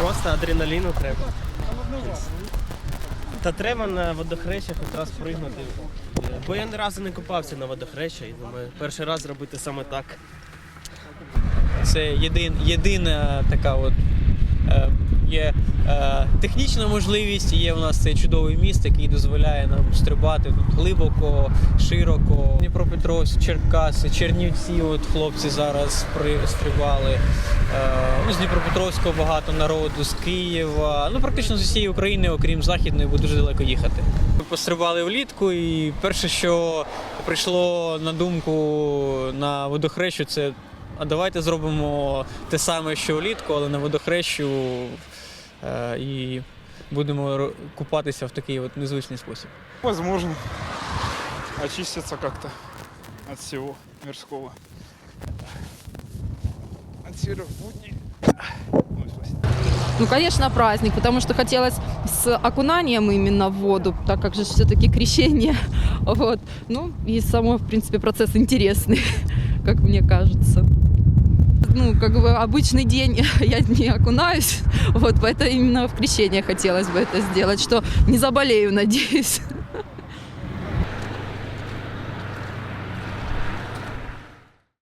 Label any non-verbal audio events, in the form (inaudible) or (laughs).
Просто адреналіну треба. Та треба на водохрещах якраз пригнути. Бо я ні разу не купався на водохреща і думаю, перший раз зробити саме так. Це єдин, єдина така от е, є е, технічна можливість, є у нас цей чудовий міст, який дозволяє нам стрибати тут глибоко, широко. Дніпропетровськ, Черкаси, Чернівці, от хлопці зараз при, стрибали. Е, ну, з Дніпропетровського багато народу, з Києва, ну практично з усієї України, окрім Західної, бо дуже далеко їхати. Ми пострибали влітку, і перше, що прийшло на думку на водохрещу, це а давайте зробимо те саме, що влітку, але на водохрещу і будемо купатися в такий от незвичний спосіб. Возможно. Очиститься как-то от всего мирского. От серых будней. Ну, конечно, праздник, потому что хотелось с окунанием именно в воду, так как же все-таки крещение. (laughs) Вот. Ну, и само, в принципе, процесс интересный, (laughs) как мне кажется. Ну, как бы обычный день (laughs) я не окунаюсь, вот, поэтому именно в крещение хотелось бы это сделать, что не заболею, надеюсь.